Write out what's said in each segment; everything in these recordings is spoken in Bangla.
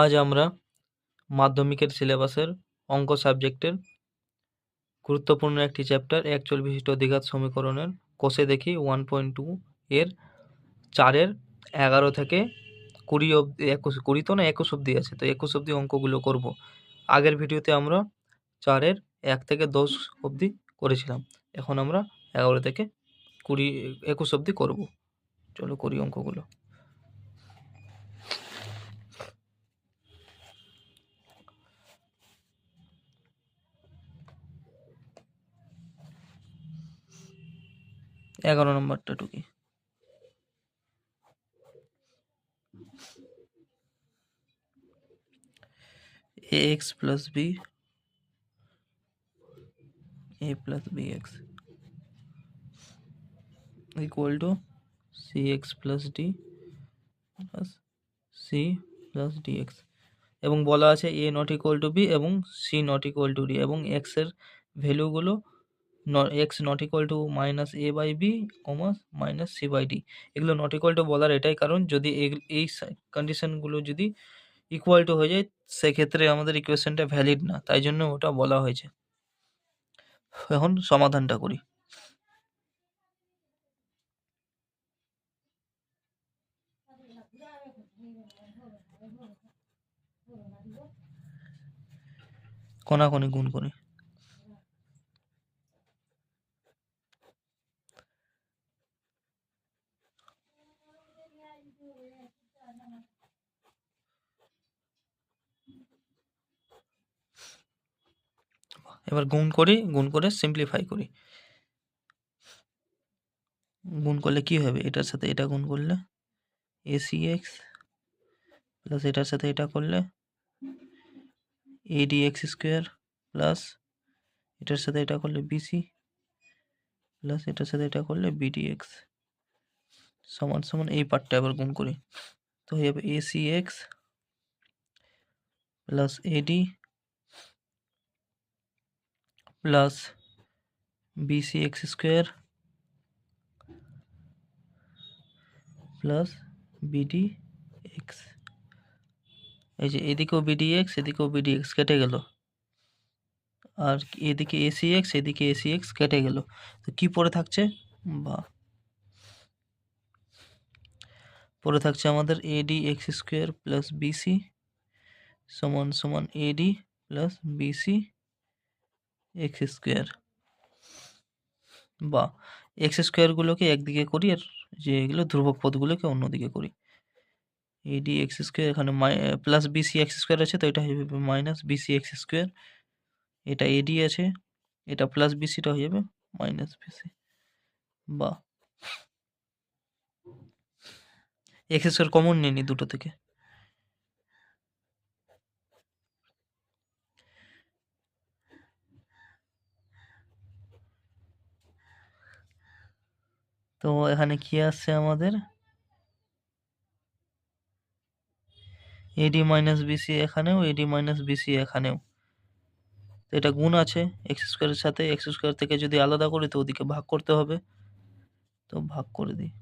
আজ আমরা মাধ্যমিকের সিলেবাসের অঙ্ক সাবজেক্টের গুরুত্বপূর্ণ একটি চ্যাপ্টার একচল বিশিষ্ট দ্বিঘাত সমীকরণের কোষে দেখি ওয়ান পয়েন্ট টু এর চারের এগারো থেকে কুড়ি অবধি, একুশ, কুড়ি তো না, একুশ অবধি আছে, তো একুশ অবধি অঙ্কগুলো করব। আগের ভিডিওতে আমরা চারের এক থেকে দশ অবধি করেছিলাম, এখন আমরা এগারো থেকে কুড়ি, একুশ অবধি করব। চলো করি অঙ্কগুলো। এগারো নম্বরটা টুকি x plus b, a plus b x plus bx equal to cx plus d c plus d x এবং বলা আছে a not equal to b এবং c not equal to d এবং এক্সের ভ্যালুগুলো x not equal to minus a by b commas minus c by d এগুলো নট ইকুয়াল টু বলার এটাই কারণ, যদি এই কন্ডিশনগুলো যদি ইকুয়াল টু হয়ে যায়, সেক্ষেত্রে আমাদের ইকুয়েশনটা ভ্যালিড না, তাই জন্য ওটা বলা হয়েছে। এখন সমাধানটা করি। কোনাকোনি গুণ করি। এবার গুণ করি, গুণ করে সিম্পলিফাই করি। গুণ করলে কি হবে? এটার সাথে এটা গুণ করলে এসি এক্স প্লাস এটার সাথে এটা করলে এডি এক্স স্কোয়ার প্লাস এটার সাথে এটা করলে বিসি প্লাস এটার সাথে এটা করলে বিডি এক্স সমান সমান এই পার্টটা আবার গুণ করি। তো হয়ে যাবে AC x plus AD plus BC x square plus BD x এই যে এদিকেও বিডি এক্স এদিকেও বিডি এক্স কেটে গেল। আর এদিকে এসি এক্স এদিকে এসি এক্স কেটে গেল। তো কি পড়ে থাকছে? বা পড়ে থাকছে আমাদের AD x square plus BC সমান সমান AD plus BC x square বা এক্স স্কোয়ারগুলোকে একদিকে করি আর যে এগুলো ধ্রুবক পদগুলোকে অন্যদিকে করি। এডি এক্স স্কোয়ার এখানে প্লাস বিসি এক্স স্কোয়ার আছে, তো এটা হয়ে যাবে মাইনাস বিসি এক্স স্কোয়ার এটা এডি আছে, এটা প্লাস বিসিটা হয়ে যাবে মাইনাস বিসি বা এক্স স্কোয়ার কমন নিয়ে নি দুটো থেকে। তো এখানে কি আসছে আমাদের? এডি মাইনাস বিসি এখানেও এডি মাইনাস বিসি এখানেও। তো এটা গুণ আছে এক্স স্কোয়ারের সাথে এক্স স্কোয়ার থেকে যদি আলাদা করি তো ওদিকে ভাগ করতে হবে। তো ভাগ করে দিই।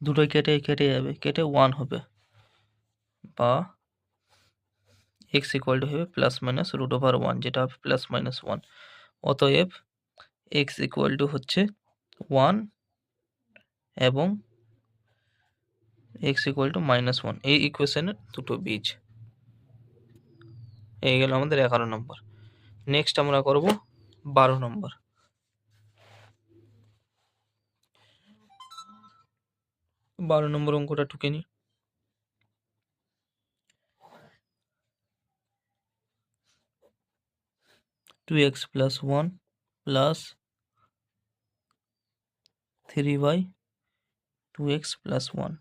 দুটোই কেটে কেটে যাবে, কেটে ওয়ান হবে। বা এক্স ইকুয়াল টু হবে plus minus root over one যেটা হবে প্লাস মাইনাস ওয়ান অতএব এক্স ইকুয়াল টু হচ্ছে ওয়ান এবং x equal to minus one এই ইকুয়েশনের দুটো বীজ। এই গেল আমাদের এগারো নম্বর। নেক্সট আমরা করব বারো নম্বর। বারো নম্বর অঙ্কটা টুকে নিই। Two x plus one plus three by two x plus one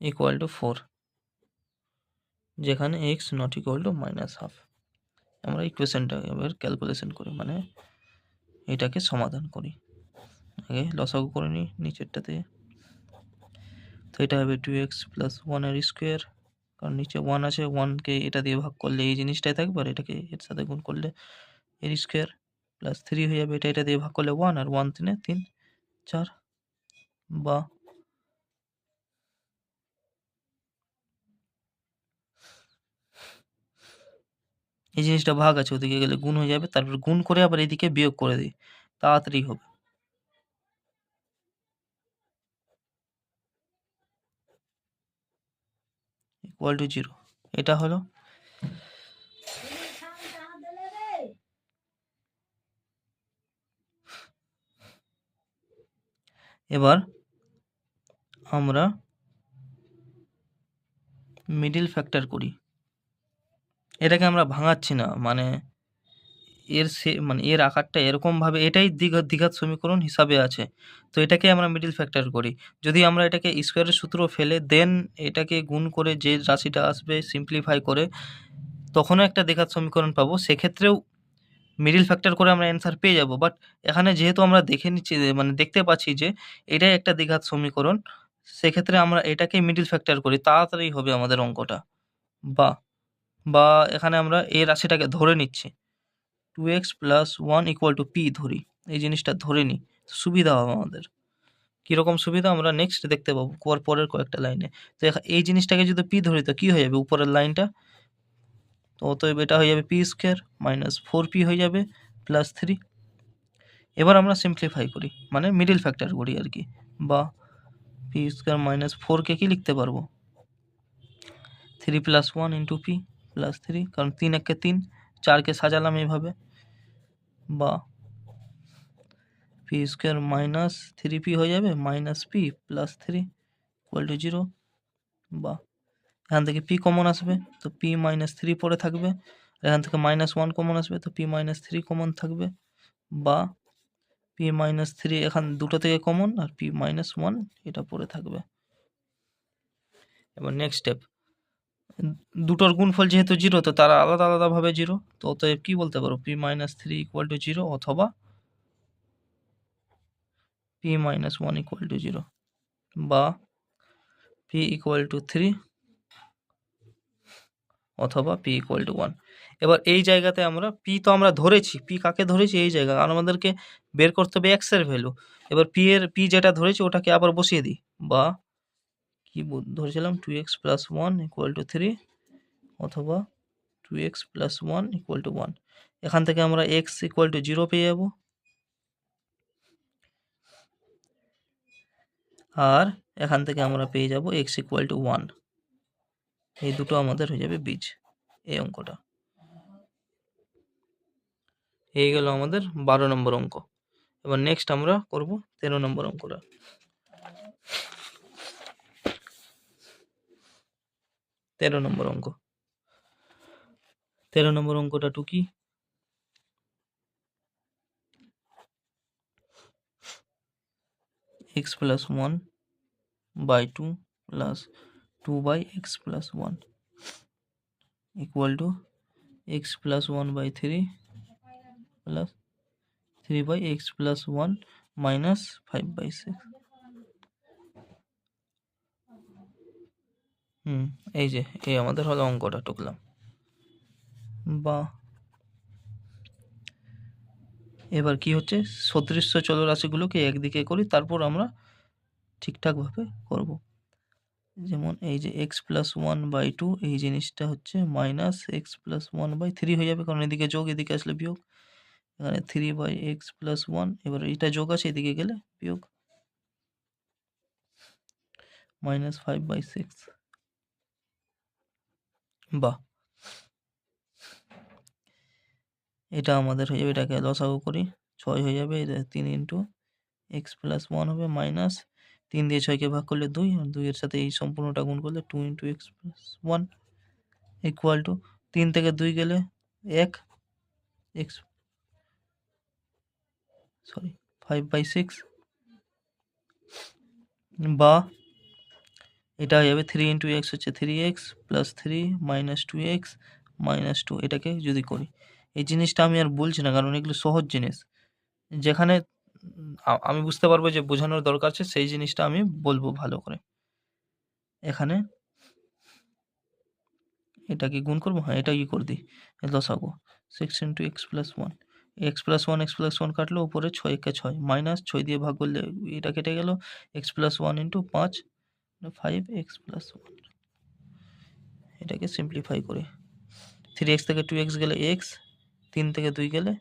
equal to four যেখানে x not equal to minus half আমরা ইকুয়েশনটা এবার ক্যালকুলেশন করি মানে এটাকে সমাধান করি। আগে লসাগু করে নিই নিচেরটাতে। তো এটা হবে টু এক্স প্লাস ওয়ানের স্কোয়ার কারণ নিচে ওয়ান আছে ওয়ানকে এটা দিয়ে ভাগ করলে এই জিনিসটাই থাকবে আর এটাকে এর সাথে গুণ করলে এর স্কোয়ার প্লাস থ্রি হয়ে যাবে। এটা এটা দিয়ে ভাগ করলে ওয়ান আর ওয়ান তিনে তিন, চার বা এই জিনিসটা ভাগ আছে, ওদিকে গেলে গুণ হয়ে যাবে। তারপর গুণ করে আবার এদিকে বিয়োগ করে দিই। তাড়াতাড়ি হবে। ইকুয়াল টু জিরো এটা হলো এবার আমরা মিডিল ফ্যাক্টর করি। এটাকে আমরা ভাঙাচ্ছি না মানে এর সে মানে এর আকারটা এরকমভাবে এটাই দ্বিঘাত দ্বিঘাত সমীকরণ হিসাবে আছে। তো এটাকে আমরা মিডিল ফ্যাক্টর করি। যদি আমরা এটাকে স্কোয়ারের সূত্র ফেলে দেন এটাকে গুণ করে যে রাশিটা আসবে সিম্পলিফাই করে, তখনও একটা দ্বিঘাত সমীকরণ পাবো। সেক্ষেত্রেও মিডিল ফ্যাক্টর করে আমরা অ্যান্সার পেয়ে যাব। বাট এখানে যেহেতু আমরা দেখে নিচ্ছি মানে দেখতে পাচ্ছি যে এটাই একটা দ্বিঘাত সমীকরণ, সেক্ষেত্রে আমরা এটাকে মিডিল ফ্যাক্টর করি। তাড়াতাড়ি হবে আমাদের অঙ্কটা। বা বা এখানে আমরা এই রাশিটাকে ধরে নিচ্ছি। Two x plus one equal to P ধরি। এই জিনিসটা ধরে নিই সুবিধা হবে আমাদের। কীরকম সুবিধা? আমরা নেক্সট দেখতে পাবো পর পরের কয়েকটা লাইনে। তো এই জিনিসটাকে যদি পি ধরি, তো কী হয়ে যাবে উপরের লাইনটা? তো অতএব এটা হয়ে যাবে P square minus four P হয়ে যাবে প্লাস থ্রি এবার আমরা সিম্পলিফাই করি মানে মিডিল ফ্যাক্টর করি আর কি। বা পি স্কোয়ার মাইনাস ফোরকে কি লিখতে পারব? Three plus one into P plus three কারণ তিন একে তিন। চারকে সাজালাম এইভাবে। বা P square minus three P হয়ে যাবে minus P plus three equal to zero বা এখান থেকে পি কমন আসবে, তো পি মাইনাস থ্রি পরে থাকবে এখান থেকে মাইনাস ওয়ান কমন আসবে, তো পি মাইনাস থ্রি কমন থাকবে, বা পি মাইনাস থ্রি এখান দুটো থেকে কমন আর পি মাইনাস ওয়ান এটা পরে থাকবে। এবার নেক্সট স্টেপ দুটোর গুণফল যেহেতু জিরো, তো তারা আলাদা আলাদাভাবে জিরো। তো অতএব কী বলতে পারো? P minus three equal to zero অথবা P minus one equal to zero বা পি ইকুয়াল টু থ্রি অথবা পি ইকুয়াল টু ওয়ান এবার এই জায়গাতে আমরা পি তো আমরা ধরেছি পি কাকে ধরেছি? এই জায়গা। আর আমাদেরকে বের করতে হবে এক্সের ভ্যালু এবার পি এর পি যেটা ধরেছি, ওটাকে আবার বসিয়ে দিই বা কি ধরেছিলাম two x plus one equal to three অথবা two x plus one equal to one এখান থেকে আমরা এক্স ইকুয়াল টু জিরো পেয়ে যাব। আর এখান থেকে আমরা পেয়ে যাব এক্স ইকুয়াল টু ওয়ান এই দুটো আমাদের হয়ে যাবে বীজ, এই অঙ্কটা। এই গেল আমাদের বারো নম্বর অঙ্ক। এবার নেক্সট আমরা করব তেরো নম্বর অঙ্কটা। তেরো নম্বর অঙ্ক তেরো নম্বর অঙ্কটা টু কি x plus one by two plus two by x plus one equal to x plus one by three plus three by x plus one minus five by six হুম, এই যে, এই আমাদের হলো অঙ্কটা টুকলাম। বা এবার কি হচ্ছে? সদৃশ্য চলরাশিগুলোকে একদিকে করি, তারপর আমরা ঠিকঠাকভাবে করব। যেমন এই যে x plus one by two এই জিনিসটা হচ্ছে minus x plus one by three হয়ে যাবে, কারণ এদিকে যোগ, এদিকে আসলে বিয়োগ। এখানে three by x plus one এবার এইটা যোগ আছে, এদিকে গেলে বিয়োগ। মাইনাস ফাইভ বাই সিক্স বাহ। এটা আমাদের হয়ে যাবে, এটাকে লসাগু করি। ছয় হয়ে যাবে তিন ইন্টু এক্স প্লাস ওয়ান হবে মাইনাস তিন দিয়ে ছয়কে ভাগ করলে দুই, আর দুইয়ের সাথে এই সম্পূর্ণটা গুণ করলে two into x plus one equal to তিন থেকে দুই গেলে এক x sorry five by six বা এটা হয়ে যাবে থ্রি ইন্টু এক্স হচ্ছে three x plus three minus two x minus two এটাকে যদি করি। এই জিনিসটা আমি আর বলছি না, কারণ এগুলো সহজ জিনিস। যেখানে আমি বুঝতে পারব যে বোঝানোর দরকার আছে, সেই জিনিসটা আমি বলব ভালো করে। এখানে এটা কি গুণ করব? হ্যাঁ এটা কি করে দিই। লসাগু। Six into x plus one x plus one x plus one কাটলো, উপরে ছয় একে ছয়। মাইনাস ছয় দিয়ে ভাগ করলে এটা কেটে গেল। এক্স প্লাস ওয়ান ইন্টু পাঁচ ফাইভ এক্স প্লাস ওয়ান এটাকে সিম্পলিফাই করে। থ্রি এক্স থেকে টু এক্স গেলে এক্স তিন থেকে দুই গেলে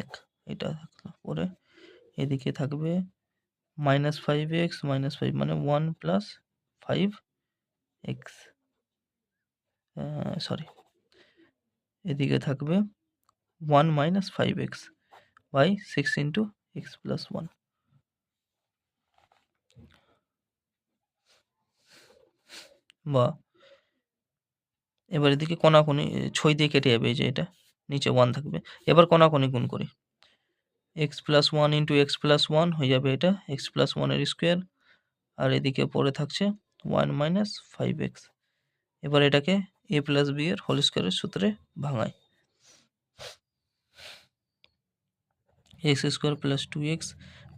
এক। এটা থাকল। পরে এদিকে থাকবে minus five x minus five মানে one plus five x sorry এদিকে থাকবে one minus five x by six into x plus one বা এবার এদিকে কোনাকুনি ছয় দিয়ে কেটে যাবে এই যে এটা, নিচে ওয়ান থাকবে। এবার কোনাকুনি গুণ করি। X plus one into x plus one হয়ে যাবে এটা এক্স প্লাস ওয়ানের স্কোয়ার আর এদিকে পরে থাকছে ওয়ান মাইনাস ফাইভ এক্স এবার এটাকে এ প্লাস বি এর হোল স্কোয়ারের সূত্রে ভাঙায় x square plus two x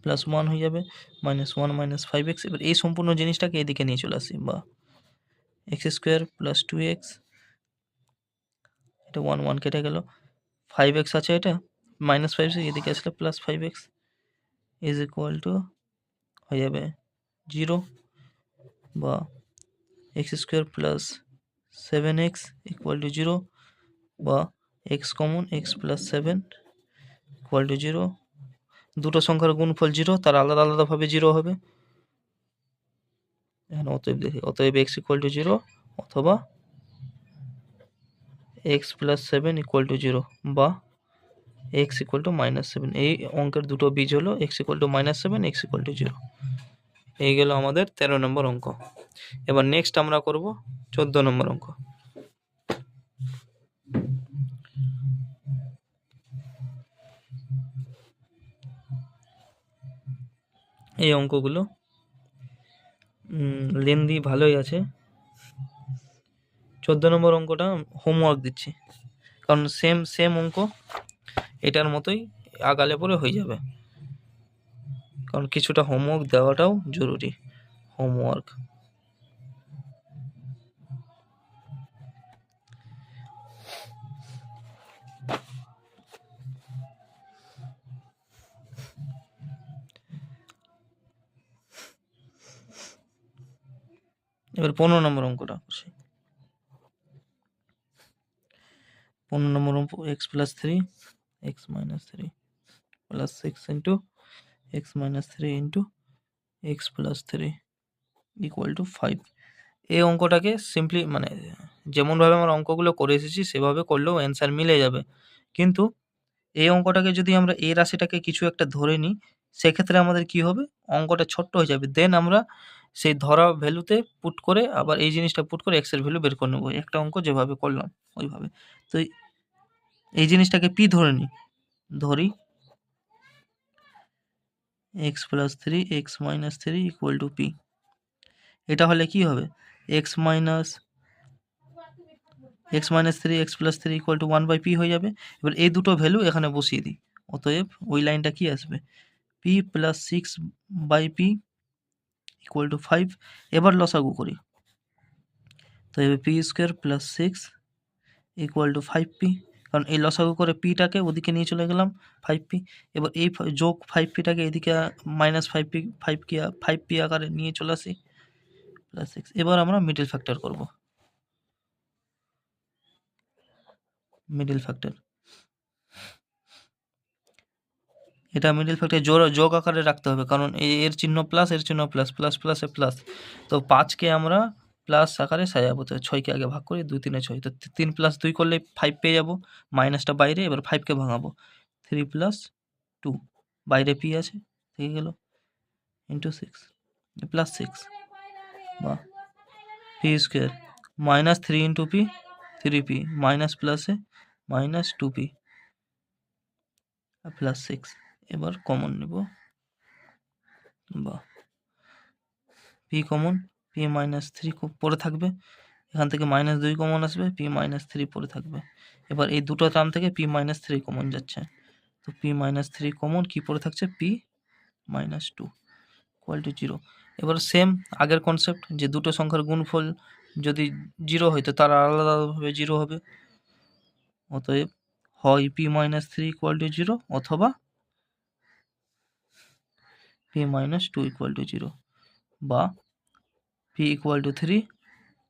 plus one হয়ে যাবে minus one minus five x এবার এই সম্পূর্ণ জিনিসটাকে এদিকে নিয়ে চলে আসি, বা x square plus two x, এটা ওয়ান ওয়ান কেটে গেল। ফাইভ এক্স আছে এটা মাইনাস ফাইভ এদিকে আসলে plus five x is equal to হয়ে যাবে জিরো বা x square plus seven x equal to zero বা x common x plus seven equal to zero দুটো সংখ্যার গুণফল জিরো তার আলাদা, আলাদাভাবে জিরো হবে। এখানে অতএব দেখি, অতএব এক্স ইকুয়াল টু জিরো অথবা x plus seven equal to zero বা x equal to minus seven এই অঙ্কের দুটো বীজ হলো x equal to minus seven x equal to zero এই গেল আমাদের তেরো নম্বর অঙ্ক। এবার নেক্সট আমরা করব চোদ্দ নম্বর অঙ্ক। এই অঙ্কগুলো লেন্দি ভালোই আছে। চোদ্দ নম্বর অঙ্কটা হোমওয়ার্ক দিচ্ছি। কারণ সেম সেম অঙ্ক এটার মতোই আগালে পরে হয়ে যাবে। কারণ কিছুটা হোমওয়ার্ক দেওয়াটাও জরুরি। হোমওয়ার্ক এবার পনেরো নম্বর অঙ্কটা করছি পনেরো নম্বর অঙ্ক x plus three x minus three plus six into x minus three into x plus three equal to five এই অঙ্কটাকে সিম্পলি মানে যেমনভাবে আমরা অঙ্কগুলো করে এসেছি, সেভাবে করলেও অ্যান্সার মিলে যাবে। কিন্তু এই অঙ্কটাকে যদি আমরা এই রাশিটাকে কিছু একটা ধরে নিই, সেক্ষেত্রে আমাদের কি হবে? অঙ্কটা ছোট্ট হয়ে যাবে। দেন আমরা সেই ধরা ভ্যালুতে পুট করে আবার এই জিনিসটা পুট করে এক্সের ভ্যালু বের করে নেব। একটা অঙ্ক যেভাবে করলাম, ওইভাবে। তো এই জিনিসটাকে পি ধরে নিই। ধরি x plus three x minus three equal to p এটা হলে কি হবে? X minus x minus three x plus three equal to one by p হয়ে যাবে। এবার এই দুটো ভ্যালু এখানে বসিয়ে দিই। অতএব ওই লাইনটা কি আসবে? P plus six by p equal to five এবার লসাগু করি। তো এবার p square plus six equal to five p কারণ এই লসাগু করে পিটাকে ওদিকে নিয়ে চলে গেলাম ফাইভ পি এবার এই যোগ ফাইভ পিটাকে এদিকে মাইনাস ফাইভ পি ফাইভ কি ফাইভ পি আকারে নিয়ে চলে আসি প্লাস সিক্স এবার আমরা মিডিল ফ্যাক্টর করব। মিডিল ফ্যাক্টর এটা মিডিল ফ্যাক্টর জোর, যোগ আকারে রাখতে হবে। কারণ এর চিহ্ন প্লাস এর চিহ্ন প্লাস প্লাস প্লাসে প্লাস তো পাঁচকে আমরা প্লাস আকারে সাজাবো। তো ছয়কে আগে ভাগ করি, দুই, তিনে ছয়। তো তিন প্লাস দুই করলে ফাইভ পেয়ে যাব। মাইনাসটা বাইরে, এবার ফাইভকে ভাঙাবো। থ্রি প্লাস টু বাইরে পি আছে, থেকে গেল ইন্টু সিক্স প্লাস সিক্স বা p square minus three into p three p minus প্লাসে minus two p plus six এবার কমন নেব। বা p common p minus three পরে থাকবে। এখান থেকে মাইনাস দুই কমন আসবে পি মাইনাস থ্রি পরে থাকবে। এবার এই দুটো টার্ম থেকে পি মাইনাস থ্রি কমন যাচ্ছে। তো পি মাইনাস থ্রি কমন কী পরে থাকছে? P minus two equal to zero এবার সেম আগের কনসেপ্ট যে দুটো সংখ্যার গুণফল যদি জিরো হয়, তো তার আলাদাভাবে জিরো হবে। অতএব হয় p minus three equal to zero অথবা p minus two equal to zero বা পি ইকুয়াল টু থ্রি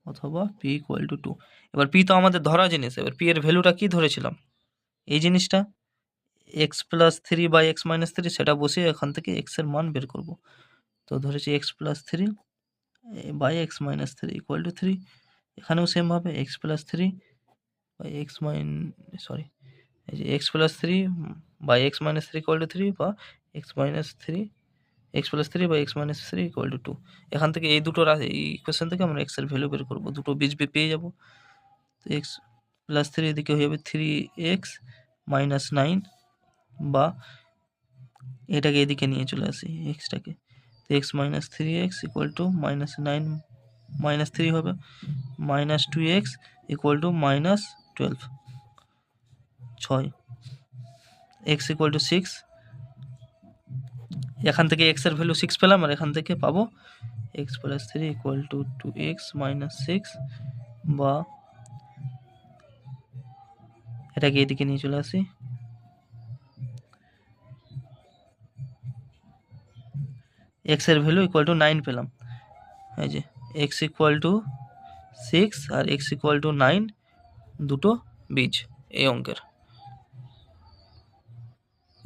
অথবা পি ইকুয়াল টু টু এবার পি তো আমাদের ধরা জিনিস, এবার পি এর ভ্যালুটা কি ধরেছিলাম? এই জিনিসটা x plus three by x minus three সেটা বসিয়ে এখান থেকে এক্সের মান বের করব। তো ধরেছি x plus three by x minus three equal to three এখানেও সেম সেমভাবে x plus three by x mine sorry এই যে x plus three by x minus three equal to three বা x minus three x plus three বা x minus three equal to two এখান থেকে এই দুটো ইকুয়েশন থেকে আমরা এক্সের ভ্যালু বের করব। দুটো বীজ পেয়ে যাব। তো এক্স প্লাস থ্রি এদিকে হয়ে যাবে থ্রি এক্স মাইনাস নাইন বা এটাকে এদিকে নিয়ে চলে আসি এক্সটাকে তো x minus three x equal to minus nine minus three হবে। Minus two x equal to minus twelve ছয়। এক্স ইকুয়াল টু সিক্স এখান থেকে এক্সের ভ্যালু সিক্স পেলাম, আর এখান থেকে পাবো x plus three equal to two x minus six বা এটাকে এদিকে নিয়ে চলে আসি। এক্সের ভ্যালু ইকুয়াল টু নাইন পেলাম। এই যে এক্স ইকুয়াল টু সিক্স আর এক্স ইকুয়াল টু নাইন দুটো বীজ, এই অঙ্কের।